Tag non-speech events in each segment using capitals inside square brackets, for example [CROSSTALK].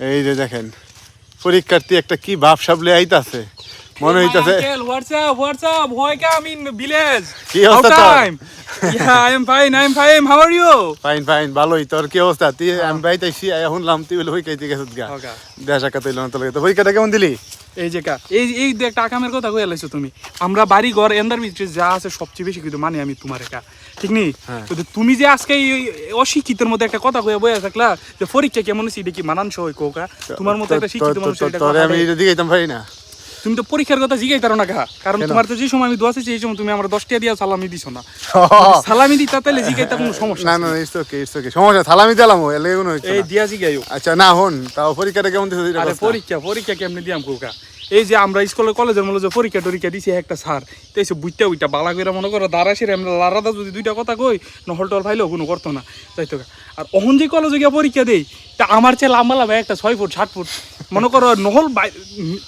এই যে দেখেন পরীক্ষার্থী একটা কি ভাব সাবলে আইতাছে মনে হইতাছে WhatsApp WhatsApp why come in village. কি অবস্থা? Yeah, I am fine. I am fine. How are you? Fine fine ভালোই তোর কি অবস্থা তুই আমি বাইতাইছি আয়া শুনলাম তুই বলে হই কাইতে গেছত গা দেশা দেখা সাক্ষাৎ হইল না তোর পরীক্ষাটা কেমন দিলি এই যে কা এই এই দেখ টাকামের কথা লাইছো তুমি আমরা বাড়ি ঘর এন্দার ভিতরে যা আছে সবচেয়ে বেশি কিন্তু মানে আমি তোমার একা ঠিক নেই হ্যাঁ। তুমি যে আজকে এই অশিক্ষিতের মধ্যে একটা কথা কয়ে বয়ে থাকলা যে পরীক্ষা কেমন হয়েছে এটা কি মানানসই কোকা তোমার মতো একটা শিক্ষিত মানুষ আমি। দিকে পারি না তুমি তো পরীক্ষার কথা জিগাই তারো না কা কারণ তোমার তো যে সময় আমি দোয়া চাইছি এই সময় তুমি আমার দশ টাকা দিয়া সালামি দিছো না। [LAUGHS] সালামি দিতা তাহলে জিগাইতা কোনো সমস্যা না না ইটস ওকে ইটস ওকে সমস্যা সালামি দিলাম এলে কোনো এই দিয়া জিগাইও। আচ্ছা না হন তাও পরীক্ষাটা কেমন এটা আরে পরীক্ষা পরীক্ষা কেমনে দিয়াম কোকা এই যে আমরা স্কুলে কলেজের মধ্যে যে পরীক্ষা টরীক্ষা দিছি একটা স্যার তো এসে বুঝতে উইটা বালা করে মনে করো দাঁড়াসির আমরা লারাদা যদি দুইটা কথা কই নহল টল ফাইলেও কোনো করতো না। তাই তো আর অহন যে কলেজে গিয়ে পরীক্ষা দেই তা আমার চেয়ে লাম্বা লাম্বা একটা ছয় ফুট ষাট ফুট মনে করো নহল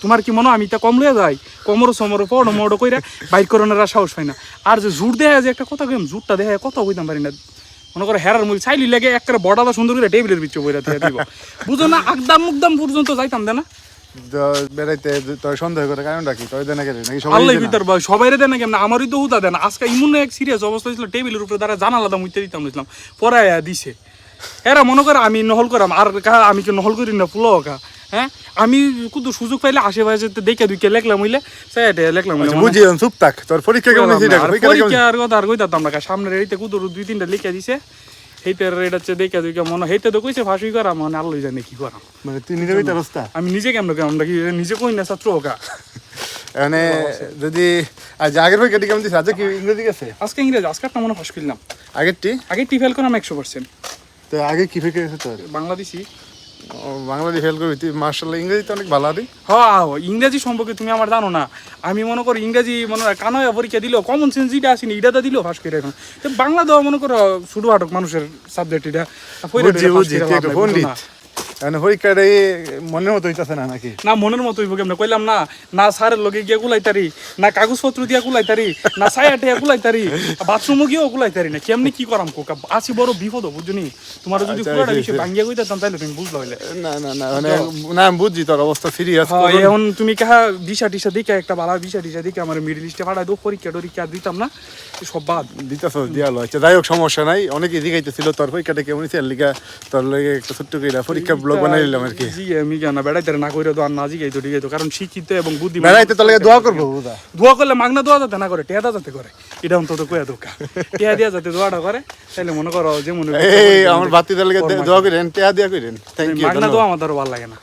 তোমার কি মনে হয় আমি তা কম লইয়া যাই? কমর সমর পড়ো মোড়ো কইরা বাইক করানোর সাহস পাই না। আর যে জুট দেয়া যে একটা কথা কইম জুটটা দেখা কথা কইতাম পারি না। মনে করো হেরার মুড়ি চাইলি লাগে একটা বড়াটা সুন্দর করে টেবিলের ভিতরে বইরা দিয়ে দিব। বুঝো না একদম মুকদম পর্যন্ত যাইতাম দে না? বেড়াইতে তোর সন্দেহ করে কারণটা কি? তোর দেয় না কেন? নাকি সবাই আল্লাহ দেয় না? ভিতর ভাই সবাই দেন না কেমন? আমারই তো হুতা দেন। আজকে ইমন এক সিরিয়াস অবস্থা ছিল টেবিলের উপরে দ্বারা জানালা দাম উঠতে দিতাম পরায় দিছে। এরা মনে করে আমি নহল করাম আর আমি কি নহল করি না ফুলো কা? হ্যাঁ? আমি কিন্তু সুযোগ পাইলে আশেপাশে দেখে দুইকে লেখলাম হইলে সাইডে লেখলাম আচ্ছা, চুপ থাক। তোর পরীক্ষা কেমন এটা আর কথা আর কইতাম না। সামনের এইতে কুদুর দুই তিনটা লিখে দিছে। এটা হচ্ছে দেখে মনে সেইটা তো কইছে ফাঁসি করা মানে আল্লাহ জানে কি করাম। মানে তুই ওই অবস্থা আমি নিজে কেমন কেমন কি নিজে কই না ছাত্র হোকা? মানে যদি আজ আগের পরীক্ষাটি কেমন দিছে? আজকে কি ইংরেজি গেছে? আজকে ইংরেজি আজকে একটা মনে ফাঁস করলাম। আগেরটি? আগে টি ফেল করলাম একশো পার্সেন্ট তো আগে কি ফেকে গেছে তোর? বাংলাদেশ ফেল করবি তুই মার্শাল্লাহ ইংরেজি তো অনেক ভালো আদি। হ্যাঁ ইংরেজি সম্পর্কে তুমি আমার জানো না। আমি মনে করো ইংরেজি মনে হয় কানয়া পরীক্ষা দিল কমন সেন্স যেটা আসেনি এটা দিল ফাঁস করে এখন। তো বাংলা দেওয়া মনে করো শুধু আটক মানুষের সাবজেক্ট এটা। মানে পরীক্ষাটা মনের মতো হইতাছে না নাকি? না মনের মতো হইব কেমনে? কইলাম না না স্যারের লগে গিয়ে গুলাইতারি না কাগজপত্র দিয়া গুলাইতারি না ছায়া টেয়া গুলাইতারি বাথরুমও গিয়েও গুলাইতারি না। কেমনি কি করাম কোকা আছি বড় বিপদ বুঝনি। তোমার যদি আচ্ছা, পুরোটা আচ্ছা, ভাঙ্গিয়া কইতাম তাইলে তুমি বুঝলো হইলে। না না না মানে না বুঝছি তোর অবস্থা সিরিয়াস এখন তুমি কাহা দিশা টিশা দিকে একটা ভালো দিশা টিশা দিকে আমার মিডিল ইস্টে পাঠাই দো পরীক্ষা টরীক্ষা দিতাম না সব বাদ। দিতেছ দিয়ালো আচ্ছা যাই হোক সমস্যা নাই। অনেকে জিগাইতেছিল তোর পরীক্ষাটা কেমন লিগা তোর লগে একটা ছোট্ট করে পরীক্ষা ব্লগ বানাই নিলাম আর কি। জি আমি কেন বেড়াইতে না কইরা তো আর না জিগাই তো ঠিক কারণ শিক্ষিত এবং বুদ্ধি বেড়াইতে তোর লগে দোয়া করব দোয়া করলে মাগনা দোয়া যাতে না করে টেয়া যাতে করে এটা অন্তত কয়া দোকা। টেয়া দিয়া যাতে দোয়াটা করে তাহলে মনে করো যে মনে এই আমার বাতি তোর দোয়া করেন টেয়া দিয়া করেন। থ্যাংক ইউ মাগনা দোয়া আমার ভালো লাগে না।